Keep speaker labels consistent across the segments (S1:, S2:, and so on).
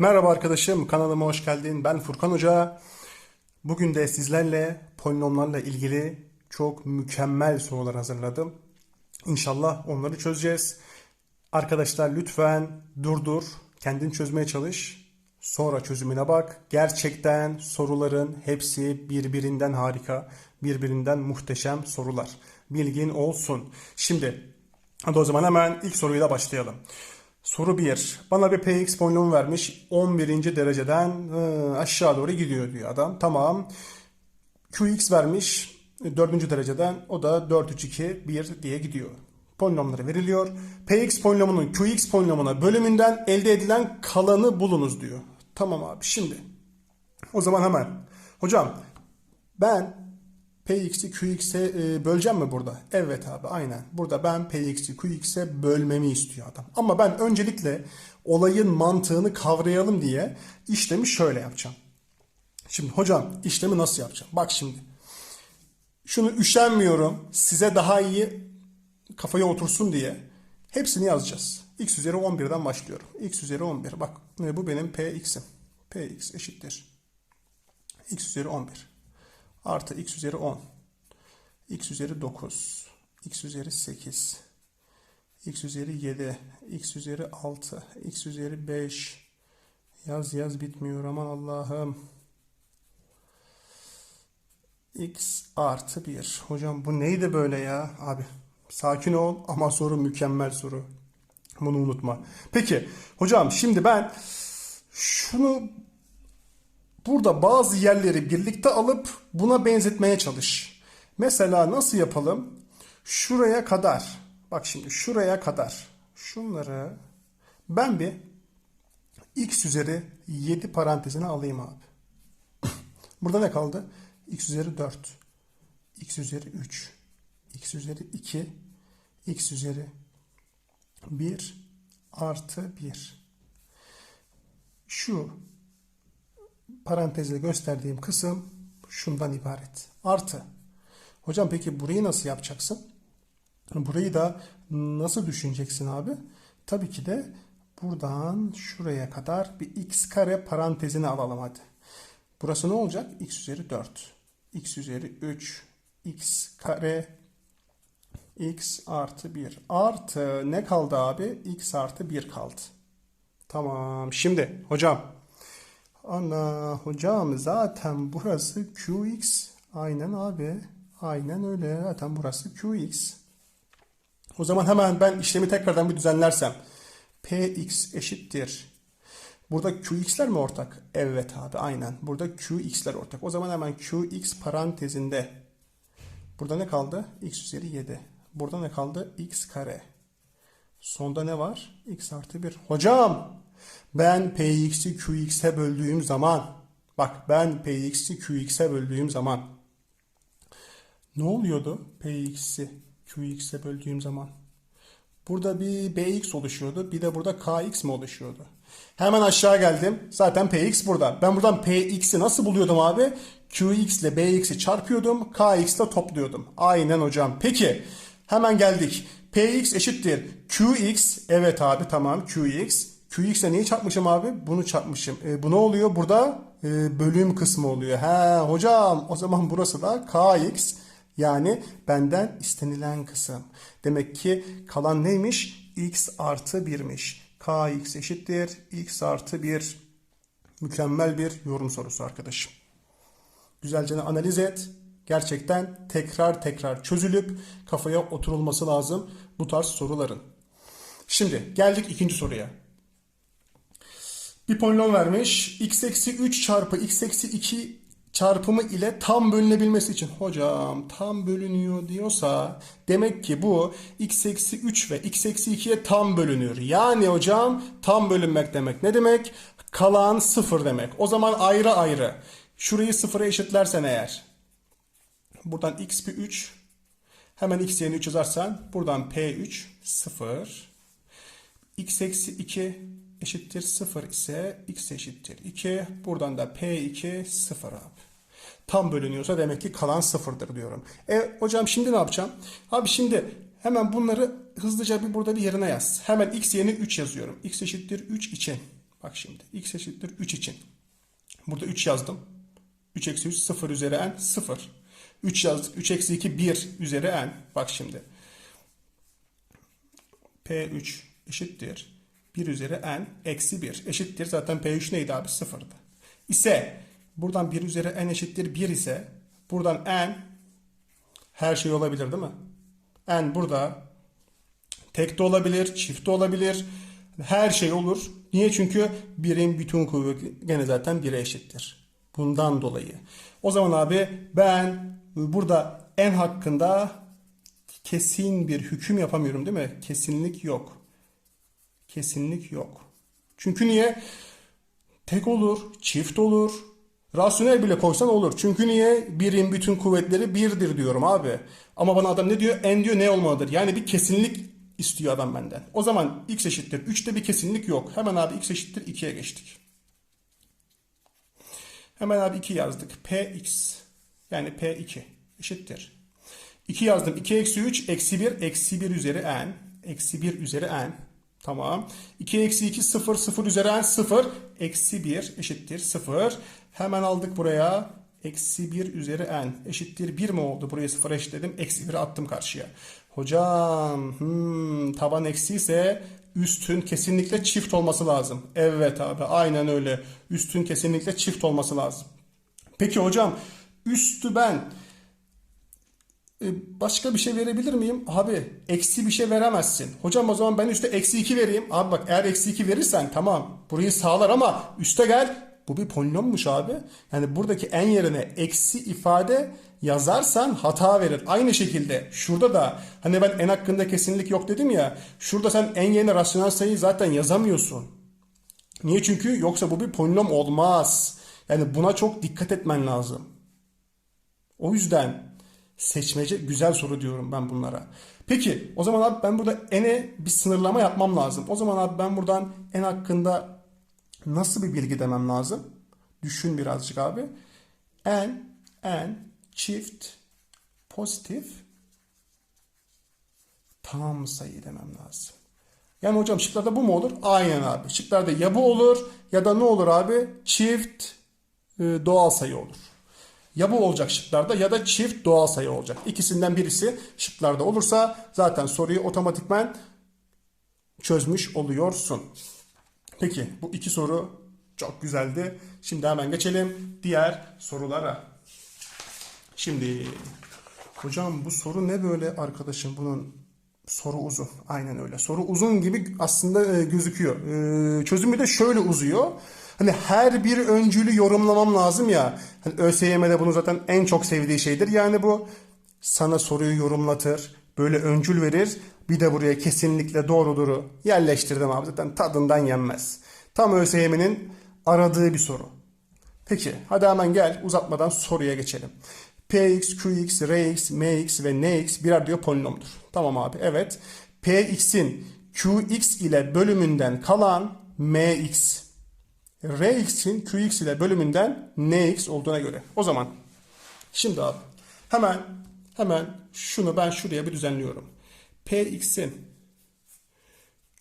S1: Merhaba arkadaşım, kanalıma hoş geldin. Ben Furkan Hoca. Bugün de sizlerle polinomlarla ilgili çok mükemmel sorular hazırladım. İnşallah onları çözeceğiz. Arkadaşlar lütfen durdur, kendin çözmeye çalış. Sonra çözümüne bak. Gerçekten soruların hepsi birbirinden harika, birbirinden muhteşem sorular. Bilgin olsun. Şimdi hadi o zaman hemen ilk soruyla başlayalım. Soru 1. Bana bir px polinomu vermiş. 11. dereceden hı, aşağı doğru gidiyor diyor adam. Tamam. qx vermiş. 4. dereceden o da 4, 3, 2, 1 diye gidiyor. Polinomları veriliyor. px polinomunun qx polinomuna bölümünden elde edilen kalanı bulunuz diyor. Tamam abi şimdi. O zaman hemen. Hocam ben Px'i Qx'e e, böleceğim mi burada? Evet abi aynen. Burada ben Px'i Qx'e bölmemi istiyor adam. Ama ben öncelikle olayın mantığını kavrayalım diye işlemi şöyle yapacağım. Şimdi hocam işlemi nasıl yapacağım? Bak şimdi. Şunu üşenmiyorum. Size daha iyi kafaya otursun diye hepsini yazacağız. x üzeri 11'den başlıyorum. x üzeri 11. Bak e, bu benim px'im. px eşittir. x üzeri 11 artı x üzeri 10, x üzeri 9, x üzeri 8, x üzeri 7, x üzeri 6, x üzeri 5. Yaz yaz bitmiyor aman Allah'ım. x artı 1. Hocam bu neydi böyle ya? Abi sakin ol ama soru mükemmel soru. Bunu unutma. Peki hocam şimdi ben şunu burada bazı yerleri birlikte alıp buna benzetmeye çalış. Mesela nasıl yapalım? Şuraya kadar. Bak şimdi şuraya kadar. Şunları ben bir x üzeri 7 parantezine alayım abi. Burada ne kaldı? x üzeri 4, x üzeri 3, x üzeri 2, x üzeri 1 artı 1. Şu parantezle gösterdiğim kısım şundan ibaret. Artı. Hocam peki burayı nasıl yapacaksın? Burayı da nasıl düşüneceksin abi? Tabii ki de buradan şuraya kadar bir x kare parantezini alalım hadi. Burası ne olacak? x üzeri 4. x üzeri 3. x kare x artı 1. Artı ne kaldı abi? x artı 1 kaldı. Tamam. Şimdi hocam Ana hocam zaten burası Qx. Aynen abi. Aynen öyle. Zaten burası Qx. O zaman hemen ben işlemi tekrardan bir düzenlersem. Px eşittir. Burada Qx'ler mi ortak? Evet abi aynen. Burada Qx'ler ortak. O zaman hemen Qx parantezinde. Burada ne kaldı? X üzeri 7. Burada ne kaldı? X kare. Sonda ne var? X artı 1. Hocam ben Px'i Qx'e böldüğüm zaman bak ben Px'i Qx'e böldüğüm zaman ne oluyordu Px'i Qx'e böldüğüm zaman? Burada bir Bx oluşuyordu. Bir de burada Kx mi oluşuyordu? Hemen aşağı geldim. Zaten Px burada. Ben buradan Px'i nasıl buluyordum abi? Qx ile Bx'i çarpıyordum. Kx ile topluyordum. Aynen hocam. Peki hemen geldik. Px eşittir. Qx. Evet abi tamam Qx. Qx'e neyi çarpmışım abi? Bunu çarpmışım. E, bu ne oluyor? Burada e, bölüm kısmı oluyor. He hocam o zaman burası da Kx. Yani benden istenilen kısım. Demek ki kalan neymiş? x artı 1'miş. Kx eşittir. x artı 1. Mükemmel bir yorum sorusu arkadaşım. Güzelce analiz et. Gerçekten tekrar tekrar çözülüp kafaya oturulması lazım bu tarz soruların. Şimdi geldik ikinci soruya. Bir polinom vermiş. x eksi 3 çarpı x eksi 2 çarpımı ile tam bölünebilmesi için. Hocam tam bölünüyor diyorsa demek ki bu x eksi 3 ve x eksi 2'ye tam bölünüyor. Yani hocam tam bölünmek demek ne demek? Kalan 0 demek. O zaman ayrı ayrı. Şurayı sıfıra eşitlersen eğer. Buradan x bir 3. Hemen x yerine 3 yazarsan buradan p3 0. x eksi 2 eşittir 0 ise x eşittir 2. Buradan da p2 0 abi. Tam bölünüyorsa demek ki kalan sıfırdır diyorum. E hocam şimdi ne yapacağım? Abi şimdi hemen bunları hızlıca bir burada bir yerine yaz. Hemen x yerine 3 yazıyorum. x eşittir 3 için Bak şimdi x eşittir 3 için. Burada 3 yazdım. 3 eksi 3 0 üzeri n 0. 3 yazdık. 3 eksi 2 1 üzeri n. Bak şimdi. P3 eşittir. 1 üzeri n eksi 1 eşittir. Zaten P3 neydi abi? Sıfırdı. İse buradan 1 üzeri n eşittir 1 ise buradan n her şey olabilir değil mi? n burada tek de olabilir, çift de olabilir. Her şey olur. Niye? Çünkü birin bütün kuvveti gene zaten 1'e eşittir. Bundan dolayı. O zaman abi ben burada n hakkında kesin bir hüküm yapamıyorum değil mi? Kesinlik yok. Kesinlik yok. Çünkü niye? Tek olur, çift olur. Rasyonel bile koysan olur. Çünkü niye? Birin bütün kuvvetleri birdir diyorum abi. Ama bana adam ne diyor? N diyor ne olmalıdır? Yani bir kesinlik istiyor adam benden. O zaman x eşittir 3'te bir kesinlik yok. Hemen abi x eşittir 2'ye geçtik. Hemen abi 2 yazdık. px yani p2 eşittir. 2 yazdım. 2 eksi 3 eksi 1 eksi 1 üzeri n. Eksi 1 üzeri n. Tamam. 2 eksi 2 0 0 üzeri n 0 eksi 1 eşittir 0. Hemen aldık buraya. Eksi 1 üzeri n eşittir 1 mi oldu? Buraya 0 eşitledim. Eksi 1'i attım karşıya. Hocam hmm, taban eksi ise üstün kesinlikle çift olması lazım. Evet abi aynen öyle. Üstün kesinlikle çift olması lazım. Peki hocam üstü ben başka bir şey verebilir miyim? Abi eksi bir şey veremezsin. Hocam o zaman ben üste eksi 2 vereyim. Abi bak eğer eksi 2 verirsen tamam burayı sağlar ama üste gel. Bu bir polinommuş abi. Yani buradaki en yerine eksi ifade yazarsan hata verir. Aynı şekilde şurada da hani ben en hakkında kesinlik yok dedim ya. Şurada sen en yerine rasyonel sayıyı zaten yazamıyorsun. Niye? Çünkü yoksa bu bir polinom olmaz. Yani buna çok dikkat etmen lazım. O yüzden seçmece güzel soru diyorum ben bunlara. Peki o zaman abi ben burada n'e bir sınırlama yapmam lazım. O zaman abi ben buradan n hakkında nasıl bir bilgi demem lazım? Düşün birazcık abi. n, n çift pozitif tam sayı demem lazım. Yani hocam şıklarda bu mu olur? Aynen abi. Şıklarda ya bu olur ya da ne olur abi? Çift e, doğal sayı olur. Ya bu olacak şıklarda ya da çift doğal sayı olacak. İkisinden birisi şıklarda olursa zaten soruyu otomatikman çözmüş oluyorsun. Peki bu iki soru çok güzeldi. Şimdi hemen geçelim diğer sorulara. Şimdi hocam bu soru ne böyle arkadaşım bunun soru uzun. Aynen öyle. Soru uzun gibi aslında e, gözüküyor. E, çözümü de şöyle uzuyor. Hani her bir öncülü yorumlamam lazım ya. Hani ÖSYM'de bunu zaten en çok sevdiği şeydir. Yani bu sana soruyu yorumlatır. Böyle öncül verir. Bir de buraya kesinlikle doğruduru yerleştirdim abi. Zaten tadından yenmez. Tam ÖSYM'nin aradığı bir soru. Peki hadi hemen gel uzatmadan soruya geçelim. Px, Qx, Rx, Mx ve Nx birer diyor polinomdur. Tamam abi evet. Px'in Qx ile bölümünden kalan Mx. Rx'in Qx ile bölümünden Nx olduğuna göre. O zaman şimdi abi hemen hemen şunu ben şuraya bir düzenliyorum. Px'in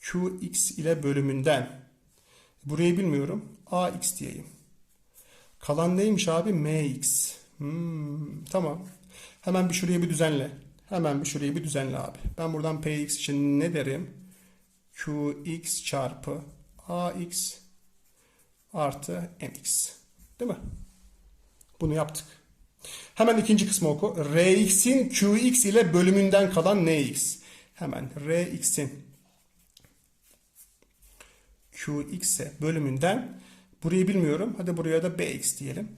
S1: Qx ile bölümünden burayı bilmiyorum. Ax diyeyim. Kalan neymiş abi? Mx. Hmm, tamam. Hemen bir şuraya bir düzenle. Hemen bir şurayı bir düzenle abi. Ben buradan Px için ne derim? Qx çarpı Ax artı Mx. Değil mi? Bunu yaptık. Hemen ikinci kısmı oku. Rx'in Qx ile bölümünden kalan Nx. Hemen Rx'in Qx'e bölümünden burayı bilmiyorum. Hadi buraya da Bx diyelim.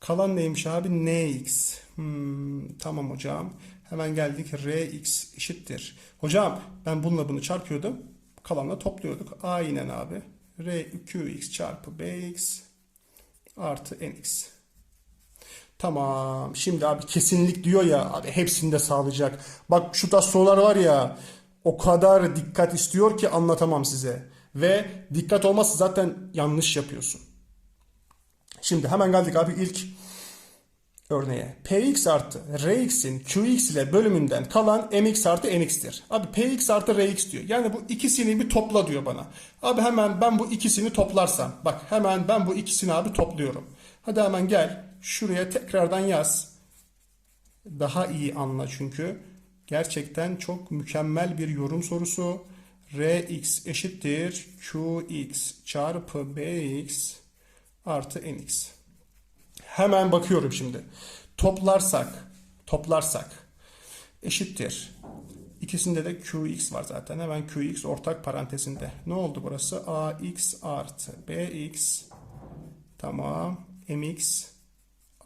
S1: Kalan neymiş abi? Nx. Hmm, tamam hocam. Hemen geldik. Rx eşittir. Hocam ben bununla bunu çarpıyordum. Kalanla topluyorduk. Aynen abi. R Qx çarpı Bx artı Nx. Tamam. Şimdi abi kesinlik diyor ya abi hepsini de sağlayacak. Bak şu tarz sorular var ya o kadar dikkat istiyor ki anlatamam size. Ve dikkat olmazsa zaten yanlış yapıyorsun. Şimdi hemen geldik abi ilk örneğe px artı rx'in qx ile bölümünden kalan mx artı nx'tir. Abi px artı rx diyor. Yani bu ikisini bir topla diyor bana. Abi hemen ben bu ikisini toplarsam. Bak hemen ben bu ikisini abi topluyorum. Hadi hemen gel. Şuraya tekrardan yaz. Daha iyi anla çünkü. Gerçekten çok mükemmel bir yorum sorusu. Rx eşittir Qx çarpı Bx artı Nx. Hemen bakıyorum şimdi. Toplarsak, toplarsak eşittir. İkisinde de Qx var zaten. Hemen Qx ortak parantezinde. Ne oldu burası? Ax artı Bx tamam. Mx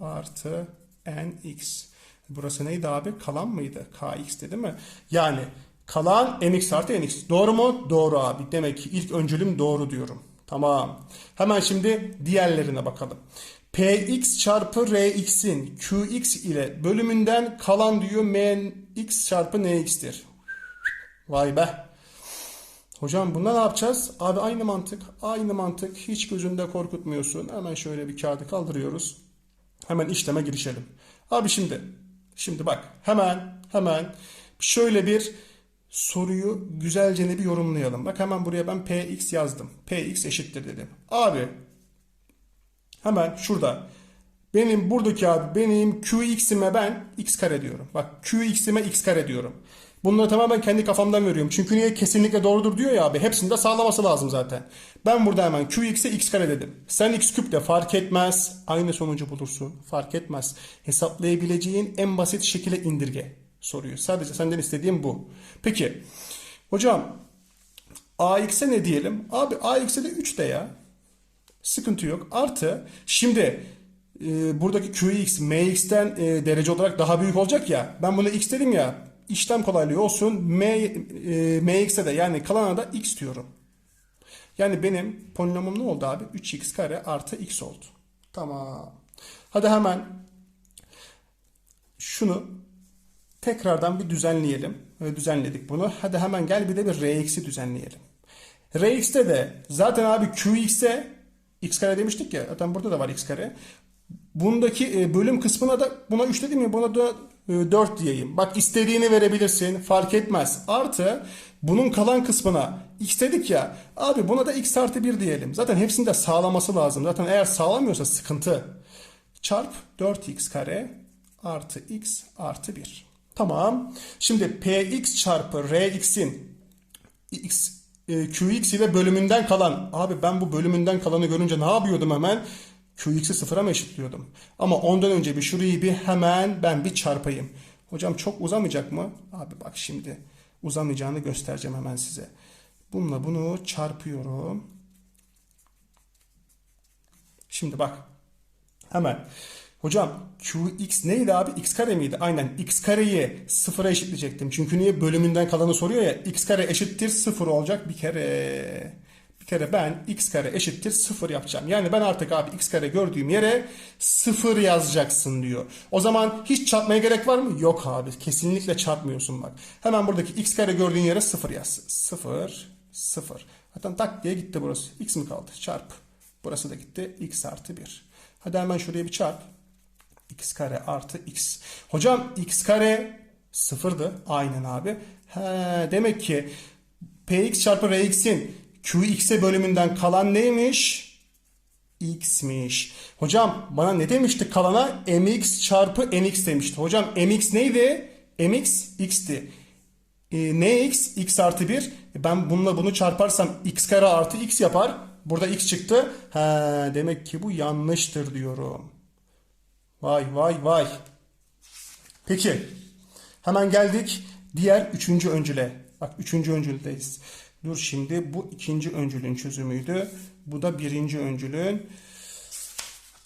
S1: artı Nx. Burası neydi abi? Kalan mıydı? Kx değil mi? Yani kalan mx artı nx. Doğru mu? Doğru abi. Demek ki ilk öncülüm doğru diyorum. Tamam. Hemen şimdi diğerlerine bakalım. Px çarpı Rx'in Qx ile bölümünden kalan diyor Mx çarpı Nx'tir. Vay be. Hocam bunda ne yapacağız? Abi aynı mantık. Aynı mantık. Hiç gözünde korkutmuyorsun. Hemen şöyle bir kağıdı kaldırıyoruz. Hemen işleme girişelim. Abi şimdi. Şimdi bak. Hemen hemen şöyle bir soruyu güzelce bir yorumlayalım. Bak hemen buraya ben px yazdım. px eşittir dedim. Abi hemen şurada benim buradaki abi benim qx'ime ben x kare diyorum. Bak qx'ime x kare diyorum. Bunları tamamen kendi kafamdan veriyorum. Çünkü niye kesinlikle doğrudur diyor ya abi. Hepsini de sağlaması lazım zaten. Ben burada hemen qx'e x kare dedim. Sen x küp de fark etmez. Aynı sonucu bulursun. Fark etmez. Hesaplayabileceğin en basit şekilde indirge soruyu. Sadece senden istediğim bu. Peki. Hocam ax'e ne diyelim? Abi ax'e de 3 de ya. Sıkıntı yok. Artı şimdi e, buradaki qx mx'ten e, derece olarak daha büyük olacak ya. Ben bunu x dedim ya. İşlem kolaylığı olsun. M, e, mx'e de yani kalana da x diyorum. Yani benim polinomum ne oldu abi? 3x kare artı x oldu. Tamam. Hadi hemen şunu tekrardan bir düzenleyelim. Düzenledik bunu. Hadi hemen gel bir de bir rx'i düzenleyelim. rx'te de zaten abi qx'e x kare demiştik ya. Zaten burada da var x kare. Bundaki e, bölüm kısmına da buna 3 dedim ya buna da 4 diyeyim. Bak istediğini verebilirsin. Fark etmez. Artı bunun kalan kısmına x dedik ya. Abi buna da x artı 1 diyelim. Zaten hepsini de sağlaması lazım. Zaten eğer sağlamıyorsa sıkıntı. Çarp 4x kare artı x artı 1. Tamam. Şimdi px çarpı rx'in x e, qx ile bölümünden kalan. Abi ben bu bölümünden kalanı görünce ne yapıyordum hemen? Qx'i sıfıra mı eşitliyordum? Ama ondan önce bir şurayı bir hemen ben bir çarpayım. Hocam çok uzamayacak mı? Abi bak şimdi uzamayacağını göstereceğim hemen size. Bununla bunu çarpıyorum. Şimdi bak. Hemen. Hocam qx neydi abi? x kare miydi? Aynen x kareyi sıfıra eşitleyecektim. Çünkü niye bölümünden kalanı soruyor ya. x kare eşittir sıfır olacak bir kere. Bir kere ben x kare eşittir 0 yapacağım. Yani ben artık abi x kare gördüğüm yere 0 yazacaksın diyor. O zaman hiç çarpmaya gerek var mı? Yok abi. Kesinlikle çarpmıyorsun bak. Hemen buradaki x kare gördüğün yere 0 yaz. 0, 0. Zaten tak diye gitti burası. x mi kaldı? Çarp. Burası da gitti. x artı 1. Hadi hemen şuraya bir çarp. X kare artı x. Hocam x kare 0'dı. Aynen abi. He, demek ki px çarpı rx'in Qx'e bölümünden kalan neymiş? X'miş. Hocam bana ne demişti kalana? mx çarpı nx demişti. Hocam mx neydi? mx x'ti. E, nx x artı 1. E, ben bununla bunu çarparsam x kare artı x yapar. Burada x çıktı. He, demek ki bu yanlıştır diyorum. Vay vay vay. Peki. Hemen geldik diğer üçüncü öncüle. Bak üçüncü öncüldeyiz. Dur şimdi bu ikinci öncülün çözümüydü. Bu da birinci öncülün.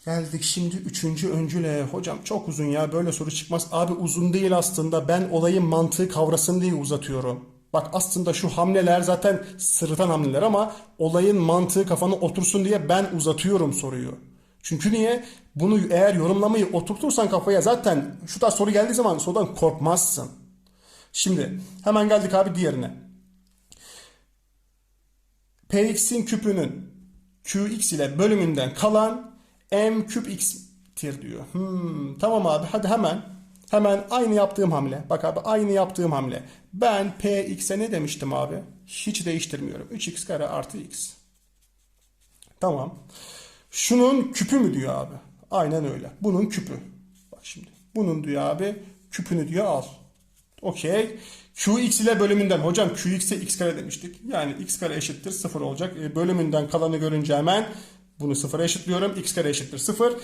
S1: Geldik şimdi üçüncü öncüle. Hocam çok uzun ya böyle soru çıkmaz. Abi uzun değil aslında. Ben olayın mantığı kavrasın diye uzatıyorum. Bak aslında şu hamleler zaten sırıtan hamleler ama olayın mantığı kafana otursun diye ben uzatıyorum soruyu. Çünkü niye? Bunu eğer yorumlamayı oturtursan kafaya zaten şu tarz soru geldiği zaman sorudan korkmazsın. Şimdi hemen geldik abi diğerine px'in küpünün qx ile bölümünden kalan m küp x eşittir diyor. Hmm, tamam abi hadi hemen hemen aynı yaptığım hamle. Bak abi aynı yaptığım hamle. Ben px'e ne demiştim abi? Hiç değiştirmiyorum. 3x kare artı x. Tamam. Şunun küpü mü diyor abi? Aynen öyle. Bunun küpü. Bak şimdi. Bunun diyor abi küpünü diyor al. Okey. Qx ile bölümünden hocam Qx'e x kare demiştik. Yani x kare eşittir 0 olacak. E, bölümünden kalanı görünce hemen bunu sıfıra eşitliyorum. x kare eşittir 0.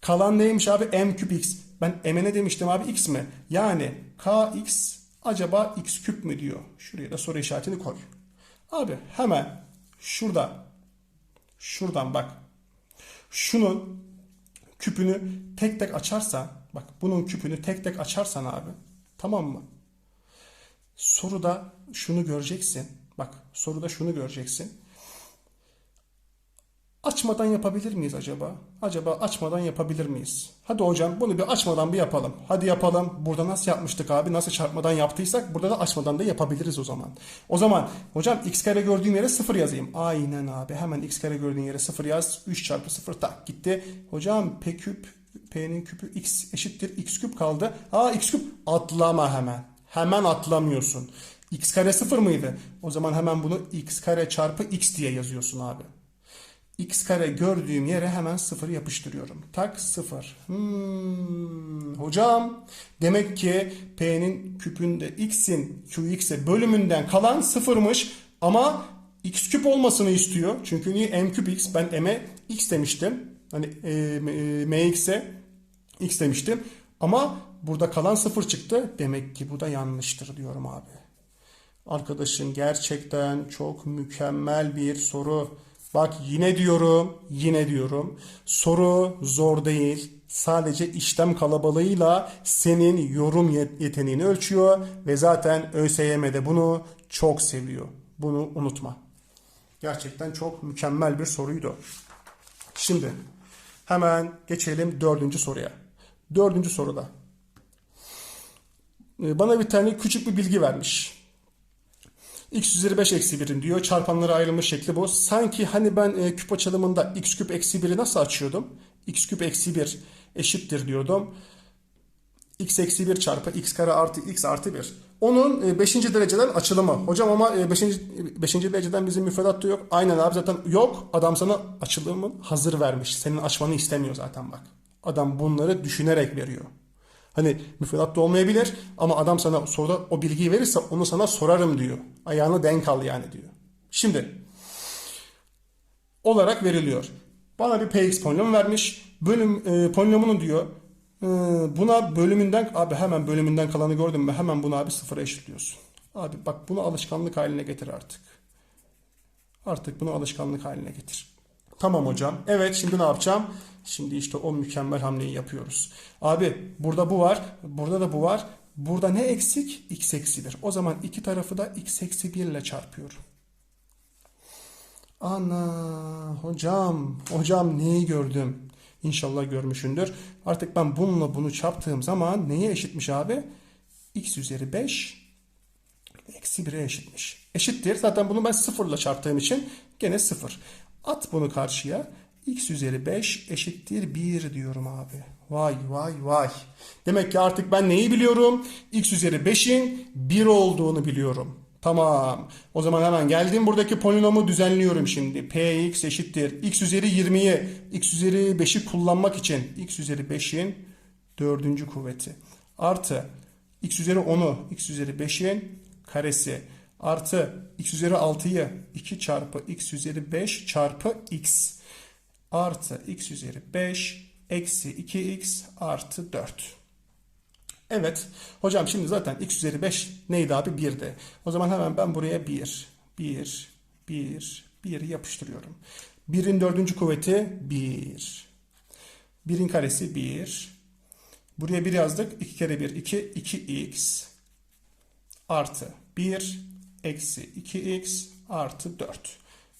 S1: Kalan neymiş abi? m küp x. Ben m'e ne demiştim abi? x mi? Yani kx acaba x küp mü diyor. Şuraya da soru işaretini koy. Abi hemen şurada şuradan bak. Şunun küpünü tek tek açarsan bak bunun küpünü tek tek açarsan abi tamam mı? Soruda şunu göreceksin. Bak soruda şunu göreceksin. Açmadan yapabilir miyiz acaba? Acaba açmadan yapabilir miyiz? Hadi hocam bunu bir açmadan bir yapalım. Hadi yapalım. Burada nasıl yapmıştık abi? Nasıl çarpmadan yaptıysak burada da açmadan da yapabiliriz o zaman. O zaman hocam x kare gördüğüm yere 0 yazayım. Aynen abi. Hemen x kare gördüğün yere 0 yaz. 3 çarpı 0 tak gitti. Hocam p küp p'nin küpü x eşittir x küp kaldı. Aa x küp atlama hemen. Hemen atlamıyorsun. x kare 0 mıydı? O zaman hemen bunu x kare çarpı x diye yazıyorsun abi x kare gördüğüm yere hemen sıfır yapıştırıyorum. Tak sıfır. Hmm, hocam demek ki p'nin küpünde x'in qx'e bölümünden kalan sıfırmış ama x küp olmasını istiyor. Çünkü niye m küp x ben m'e x demiştim. Hani e, e, mx'e x demiştim. Ama burada kalan sıfır çıktı. Demek ki bu da yanlıştır diyorum abi. Arkadaşın gerçekten çok mükemmel bir soru. Bak yine diyorum, yine diyorum. Soru zor değil. Sadece işlem kalabalığıyla senin yorum yet- yeteneğini ölçüyor ve zaten ÖSYM de bunu çok seviyor. Bunu unutma. Gerçekten çok mükemmel bir soruydu. Şimdi hemen geçelim dördüncü soruya. Dördüncü soruda. Ee, Bana bir tane küçük bir bilgi vermiş x üzeri 5 eksi 1'in diyor. Çarpanlara ayrılmış şekli bu. Sanki hani ben e, küp açılımında x küp eksi 1'i nasıl açıyordum? x küp eksi 1 eşittir diyordum. x eksi 1 çarpı x kare artı x artı 1. Onun 5. dereceden açılımı. Hocam ama 5. 5. dereceden bizim müfredatta yok. Aynen abi zaten yok. Adam sana açılımın hazır vermiş. Senin açmanı istemiyor zaten bak. Adam bunları düşünerek veriyor. Hani müfredatta olmayabilir ama adam sana soruda o bilgiyi verirse onu sana sorarım diyor. Ayağını denk al yani diyor. Şimdi olarak veriliyor. Bana bir px polinomu vermiş. Bölüm e, polinomunu diyor. e, buna bölümünden abi hemen bölümünden kalanı gördün mü? Hemen bunu abi sıfıra eşitliyorsun. Abi bak bunu alışkanlık haline getir artık. Artık bunu alışkanlık haline getir. Tamam hocam. Evet şimdi ne yapacağım? Şimdi işte o mükemmel hamleyi yapıyoruz. Abi burada bu var. Burada da bu var. Burada ne eksik? x eksi 1. O zaman iki tarafı da x eksi 1 ile çarpıyorum. Ana hocam. Hocam neyi gördüm? İnşallah görmüşündür. Artık ben bununla bunu çarptığım zaman neye eşitmiş abi? x üzeri 5 eksi 1'e eşitmiş. Eşittir. Zaten bunu ben sıfırla çarptığım için gene sıfır. At bunu karşıya. X üzeri 5 eşittir 1 diyorum abi. Vay vay vay. Demek ki artık ben neyi biliyorum? x üzeri 5'in 1 olduğunu biliyorum. Tamam. O zaman hemen geldim buradaki polinomu düzenliyorum şimdi. px eşittir. x üzeri 20'yi x üzeri 5'i kullanmak için x üzeri 5'in dördüncü kuvveti. Artı x üzeri 10'u x üzeri 5'in karesi artı x üzeri 6'yı 2 çarpı x üzeri 5 çarpı x artı x üzeri 5 eksi 2x artı 4. Evet. Hocam şimdi zaten x üzeri 5 neydi abi? 1'di. O zaman hemen ben buraya 1, 1, 1, 1 yapıştırıyorum. 1'in dördüncü kuvveti 1. 1'in karesi 1. Buraya 1 yazdık. 2 kere 1, 2, 2x artı 1 eksi 2x artı 4.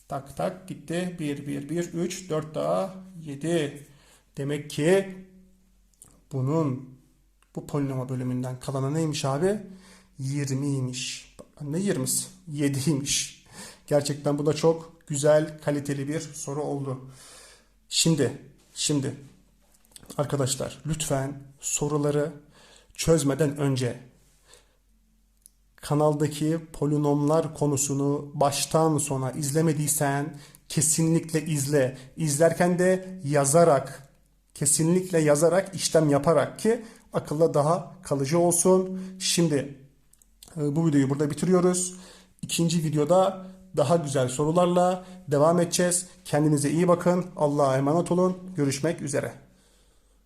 S1: Tak tak gitti. 1, 1, 1, 3, 4 daha 7. Demek ki bunun bu polinoma bölümünden kalanı neymiş abi? 20'ymiş. Ne 20'si? 7'ymiş. Gerçekten bu da çok güzel, kaliteli bir soru oldu. Şimdi, şimdi Arkadaşlar lütfen soruları çözmeden önce kanaldaki polinomlar konusunu baştan sona izlemediysen kesinlikle izle. İzlerken de yazarak, kesinlikle yazarak, işlem yaparak ki akılda daha kalıcı olsun. Şimdi e, bu videoyu burada bitiriyoruz. İkinci videoda daha güzel sorularla devam edeceğiz. Kendinize iyi bakın. Allah'a emanet olun. Görüşmek üzere.